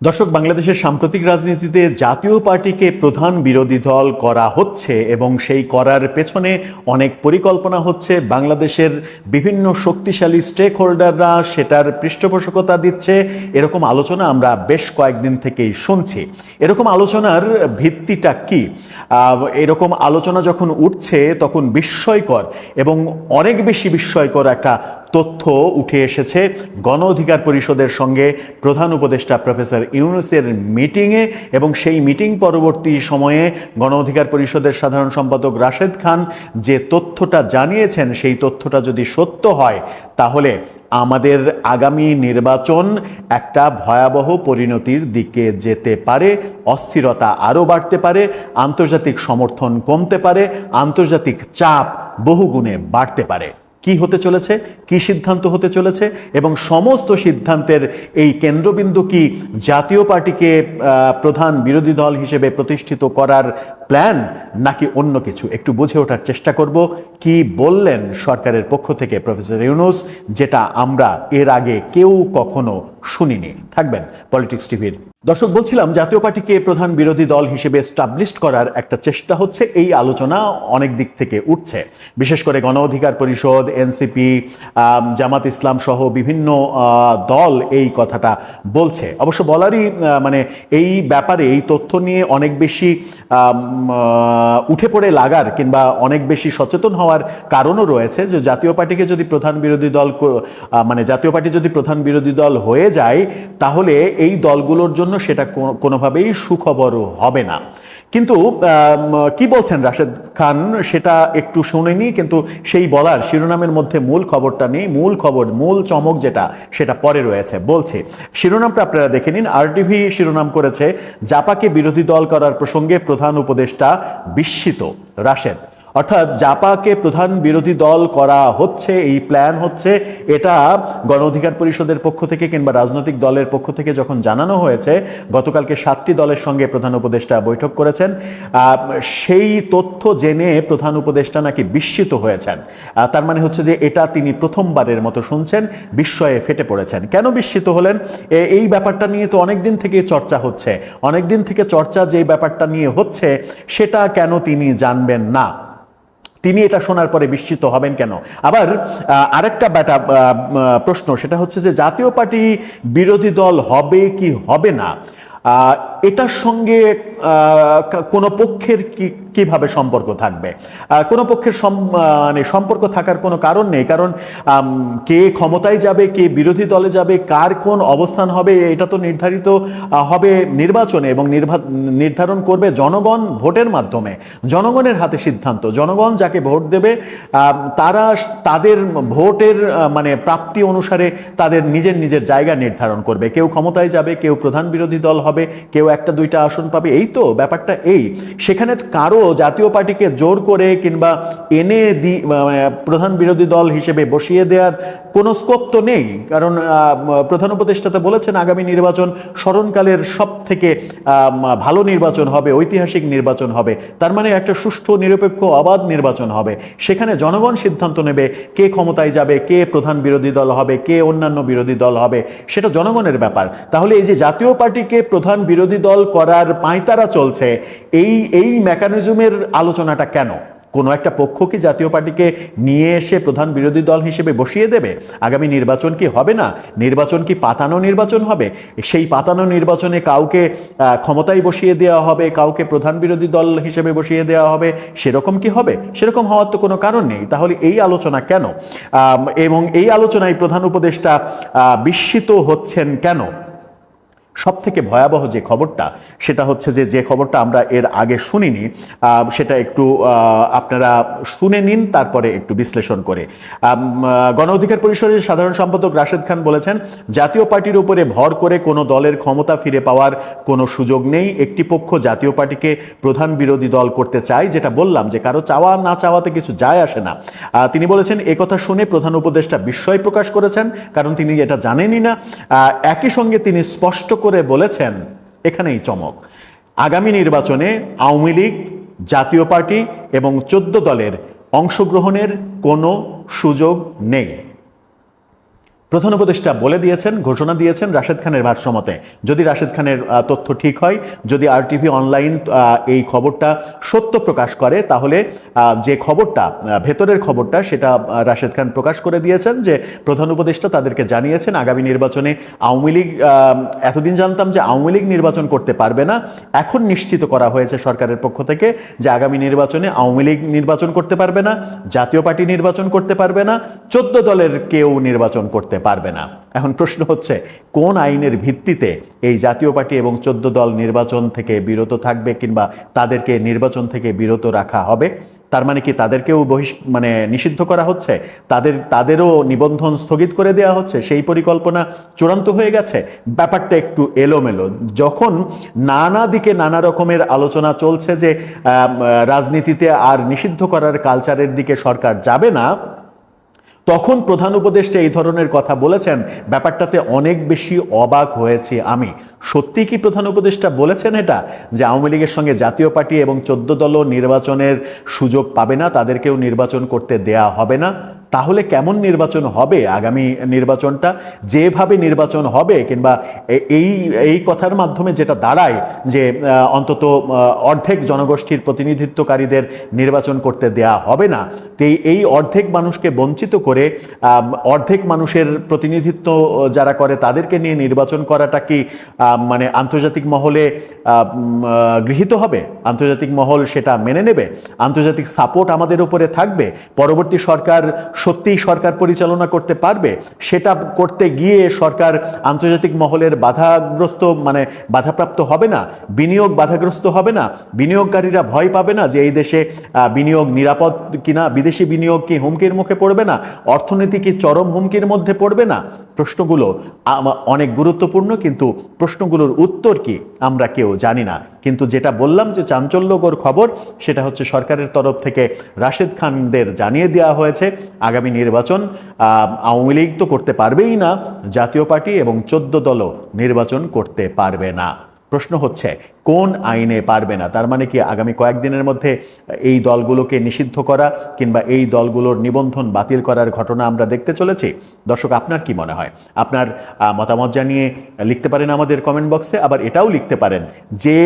দর্শক, বাংলাদেশের সাম্প্রতিক রাজনীতিতে জাতীয় পার্টিকে প্রধান বিরোধী দল করা হচ্ছে এবং সেই করার পেছনে অনেক পরিকল্পনা হচ্ছে। বাংলাদেশের বিভিন্ন শক্তিশালী স্টেক হোল্ডাররা সেটার পৃষ্ঠপোষকতা দিচ্ছে। এরকম আলোচনা আমরা বেশ কয়েকদিন থেকেই শুনছি। এরকম আলোচনার ভিত্তিটা কি? এরকম আলোচনা যখন উঠছে তখন বিস্ময়কর এবং অনেক বেশি বিস্ময়কর একটা তথ্য উঠে এসেছে। গণ অধিকার পরিষদের সঙ্গে প্রধান উপদেষ্টা প্রফেসর ইউনুসের মিটিংয়ে এবং সেই মিটিং পরবর্তী সময়ে গণ অধিকার পরিষদের সাধারণ সম্পাদক রাশেদ খান যে তথ্যটা জানিয়েছেন, সেই তথ্যটা যদি সত্য হয়, তাহলে আমাদের আগামী নির্বাচন একটা ভয়াবহ পরিণতির দিকে যেতে পারে, অস্থিরতা আরও বাড়তে পারে, আন্তর্জাতিক সমর্থন কমতে পারে, আন্তর্জাতিক চাপ বহুগুণে বাড়তে পারে। কি হতে চলেছে, কি সিদ্ধান্ত হতে চলেছে এবং সমস্ত সিদ্ধান্তের এই কেন্দ্রবিন্দু কি জাতীয় পার্টিকে প্রধান বিরোধী দল হিসেবে প্রতিষ্ঠিত করার প্ল্যান নাকি অন্য কিছু? একটু বুঝে ওঠার চেষ্টা করব। কি বললেন সরকারের পক্ষ থেকে প্রফেসর ইউনুস, যেটা আমরা এর আগে কেউ কখনো শুনিনি। থাকবেন পলিটিক্স টিভির দর্শক, বলছিলাম, জাতীয় পার্টিকে প্রধান বিরোধী দল হিসেবে স্টাবলিশড করার একটা চেষ্টা হচ্ছে, এই আলোচনা অনেক দিক থেকে উঠছে। বিশেষ করে গণ অধিকার পরিষদ এনসিপি জামাত ইসলাম সহ বিভিন্ন দল এই কথাটা বলছে। অবশ্য বলারই মানে এই ব্যাপারে, এই তথ্য নিয়ে অনেক বেশি উঠে পড়ে লাগার কিংবা অনেক বেশি সচেতন হওয়ার কারণও রয়েছে যে জাতীয় পার্টিকে যদি প্রধান বিরোধী দল মানে জাতীয় পার্টি যদি প্রধান বিরোধী দল হয়ে যায়, তাহলে এই দলগুলোর জন্য সেটা কোনোভাবেই সুখবর হবে না। কিন্তু কি বলছেন রাশেদ খান? সেটা একটু শুনেনি, কিন্তু সেই বলার শিরোনামের মধ্যে মূল খবরটা নেই। মূল খবর, মূল চমক যেটা, সেটা পরে রয়েছে। বলছে, শিরোনামটা আপনারা দেখে নিন। আরটিভি শিরোনাম করেছে, জাপাকে বিরোধী দল করার প্রসঙ্গে প্রধান উপদেষ্টা বিস্মিত। রাশেদ অর্থাৎ জাপাকে প্রধান বিরোধী দল করা হচ্ছে, এই প্ল্যান হচ্ছে, এটা গণ অধিকার পরিষদের পক্ষ থেকে কিংবা রাজনৈতিক দলের পক্ষ থেকে যখন জানানো হয়েছে, গতকালকে সাতটি দলের সঙ্গে প্রধান উপদেষ্টা বৈঠক করেছেন। সেই তথ্য জেনে প্রধান উপদেষ্টা নাকি বিস্মিত হয়েছেন। তার মানে হচ্ছে যে এটা তিনি প্রথমবারের মতো শুনছেন, বিস্ময়ে ফেটে পড়েছেন। কেন বিস্মিত হলেন? এই ব্যাপারটা নিয়ে তো অনেক দিন থেকে চর্চা হচ্ছে। অনেক দিন থেকে চর্চা যে ব্যাপারটা নিয়ে হচ্ছে, সেটা কেন তিনি জানবেন না? তিনি এটা শোনার পরে বিস্মিত হবেন কেন? আবার আরেকটা ব্যাটা প্রশ্ন, সেটা হচ্ছে যে জাতীয় পার্টি বিরোধী দল হবে কি হবে না? এটার সঙ্গে কোনো পক্ষের কি কীভাবে সম্পর্ক থাকবে? কোনো পক্ষের মানে সম্পর্ক থাকার কোনো কারণ নেই, কারণ কে ক্ষমতায় যাবে, কে বিরোধী দলে যাবে, কার কোন অবস্থান হবে, এটা তো নির্ধারিত হবে নির্বাচনে এবং নির্ধারণ করবে জনগণ ভোটের মাধ্যমে। জনগণের হাতে সিদ্ধান্ত, জনগণ যাকে ভোট দেবে তারা তাদের ভোটের মানে প্রাপ্তি অনুসারে তাদের নিজের নিজের জায়গা নির্ধারণ করবে। কেউ ক্ষমতায় যাবে, কেউ প্রধান বিরোধী দল হবে, কেউ একটা দুইটা আসন পাবে, এই তো ব্যাপারটা এই। সেখানে কারও জাতীয় পার্টিকে জোর করে কিংবা এনে দি প্রধান বিরোধী দল হিসেবে বসিয়ে দেওয়ার কোনো স্কোপ তো নেই। কারণ প্রধান উপদেষ্টা তো বলেছেন আগামী নির্বাচন স্মরণকালের সব থেকে ভালো নির্বাচন হবে, ঐতিহাসিক নির্বাচন হবে। তার মানে একটা সুষ্ঠু, নিরপেক্ষ, অবাধ নির্বাচন হবে। সেখানে জনগণ সিদ্ধান্ত নেবে কে ক্ষমতায় যাবে, কে প্রধান বিরোধী দল হবে, কে অন্যান্য বিরোধী দল হবে, সেটা জনগণের ব্যাপার। তাহলে এই যে জাতীয় পার্টিকে প্রধান বিরোধী দল করার পাঁয়তারা চলছে, এই এই মেকানিজমের আলোচনাটা কেন? কোনো একটা পক্ষ কি জাতীয় পার্টিকে নিয়ে এসে প্রধান বিরোধী দল হিসেবে বসিয়ে দেবে? আগামী নির্বাচন কি হবে না? নির্বাচন কি পাতানো নির্বাচন হবে? সেই পাতানো নির্বাচনে কাউকে ক্ষমতায় বসিয়ে দেওয়া হবে, কাউকে প্রধান বিরোধী দল হিসেবে বসিয়ে দেওয়া হবে, সেরকম কি হবে? সেরকম হওয়ার তো কোনো কারণ নেই। তাহলে এই আলোচনা কেন? এবং এই আলোচনায় প্রধান উপদেষ্টা বিস্মিত হচ্ছেন কেন? সব থেকে ভয়াবহ যে খবরটা, সেটা হচ্ছে যে যে খবরটা আমরা এর আগে শুনিনি সেটা একটু আপনারা শুনে নিন, তারপরে একটু বিশ্লেষণ করে। গণ অধিকার পরিষদের সাধারণ সম্পাদক রাশেদ খান বলেছেন, জাতীয় পার্টির উপরে ভর করে কোনো দলের ক্ষমতা ফিরে পাওয়ার কোনো সুযোগ নেই। একটি পক্ষ জাতীয় পার্টিকে প্রধান বিরোধী দল করতে চায়, যেটা বললাম যে কারও চাওয়া না চাওয়াতে কিছু যায় আসে না। তিনি বলেছেন একথা শুনে প্রধান উপদেষ্টা বিস্ময় প্রকাশ করেছেন, কারণ তিনি এটা জানেনই না। একই সঙ্গে তিনি স্পষ্ট করে বলেছেন, এখানেই চমক। আগামী নির্বাচনে আওয়ামী লীগ, জাতীয় পার্টি এবং চোদ্দ দলের অংশগ্রহণের কোনো সুযোগ নেই। প্রধান উপদেষ্টা বলে দিয়েছেন, ঘোষণা দিয়েছেন রাশেদ খানের ভারসাম্যতে। যদি রাশেদ খানের তথ্য ঠিক হয়, যদি আরটিভি অনলাইন এই খবরটা সত্য প্রকাশ করে, তাহলে যে খবরটা ভেতরের খবরটা, সেটা রাশেদ খান প্রকাশ করে দিয়েছেন যে প্রধান উপদেষ্টা তাদেরকে জানিয়েছেন, আগামী নির্বাচনে আওয়ামী লীগ এতদিন জানতাম যে আওয়ামী লীগ নির্বাচন করতে পারবে না। এখন নিশ্চিত করা হয়েছে সরকারের পক্ষ থেকে যে আগামী নির্বাচনে আওয়ামী লীগ নির্বাচন করতে পারবে না, জাতীয় পার্টি নির্বাচন করতে পারবে না, চোদ্দ দলের কেউ নির্বাচন করতে পারবে না। এখন প্রশ্ন হচ্ছে, কোন আইনের ভিত্তিতে এই জাতীয় পার্টি এবং চোদ্দ দল নির্বাচন থেকে বিরত থাকবে কিংবা তাদেরকে নির্বাচন থেকে বিরত রাখা হবে? তার মানে কি তাদেরকেও বহিষ মানে নিষিদ্ধ করা হচ্ছে? তাদের, তাদেরও নিবন্ধন স্থগিত করে দেওয়া হচ্ছে? সেই পরিকল্পনা চূড়ান্ত হয়ে গেছে? ব্যাপারটা একটু এলোমেলো। যখন নানা দিকে নানা রকমের আলোচনা চলছে যে রাজনীতিতে আর নিষিদ্ধ করার কালচারের দিকে সরকার যাবে না তখন প্রধান উপদেষ্টা এই ধরনের কথা বলেছেন। ব্যাপারটাতে অনেক বেশি অবাক হয়েছি আমি। সত্যি কি প্রধান উপদেষ্টা বলেছেন এটা? যে আওয়ামী লীগের সঙ্গে জাতীয় পার্টি এবং চোদ্দ দল নির্বাচনের সুযোগ পাবে না, তাদেরকেও নির্বাচন করতে দেয়া হবে না? তাহলে কেমন নির্বাচন হবে? আগামী নির্বাচনটা যেভাবে নির্বাচন হবে কিংবা এই এই কথার মাধ্যমে যেটা দাঁড়ায় যে অন্তত অর্ধেক জনগোষ্ঠীর প্রতিনিধিত্বকারীদের নির্বাচন করতে দেয়া হবে না, তো এই- এই অর্ধেক মানুষকে বঞ্চিত করে অর্ধেক মানুষের প্রতিনিধিত্ব যারা করে তাদেরকে নিয়ে নির্বাচন করাটা কি মানে আন্তর্জাতিক মহলে গৃহীত হবে? আন্তর্জাতিক মহল সেটা মেনে নেবে? আন্তর্জাতিক সাপোর্ট আমাদের উপরে থাকবে? পরবর্তী সরকার সত্যিই সরকার পরিচালনা করতে পারবে? সেটা করতে গিয়ে সরকার আন্তর্জাতিক মহলের বাধাগ্রস্ত মানে বাধাপ্রাপ্ত হবে না, বিনিয়োগ বাধাগ্রস্ত হবে না, বিনিয়োগকারীরা ভয় পাবে না যে এই দেশে বিনিয়োগ নিরাপদ কিনা, বিদেশি বিনিয়োগ কি হুমকির মুখে পড়বে না, অর্থনীতি কি চরম হুমকির মধ্যে পড়বে না? প্রশ্নগুলো অনেক গুরুত্বপূর্ণ, কিন্তু প্রশ্নগুলোর উত্তর কি আমরা কেউ জানি না। কিন্তু যেটা বললাম যে চাঞ্চল্যকর খবর, সেটা হচ্ছে সরকারের তরফ থেকে রাশেদ খানদের জানিয়ে দেওয়া হয়েছে। আগামী নির্বাচন আওয়ামী লীগ তো করতে পারবেই না, জাতীয় পার্টি এবং চোদ্দ দলও নির্বাচন করতে পারবে না। প্রশ্ন হচ্ছে, কোন আইনে পারবে না? তার মানে কি আগামী কয়েকদিনের মধ্যে এই দলগুলোকে নিষিদ্ধ করা কিংবা এই দলগুলোর নিবন্ধন বাতিল করার ঘটনা আমরা দেখতে চলেছি? দর্শক, আপনার কি মনে হয়? আপনার মতামত জানিয়ে লিখতে পারেন আমাদের কমেন্ট বক্সে, আবার এটাও লিখতে পারেন, যে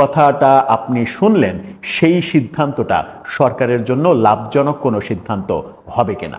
কথাটা আপনি শুনলেন, সেই সিদ্ধান্তটা সরকারের জন্য লাভজনক কোনো সিদ্ধান্ত হবে কিনা?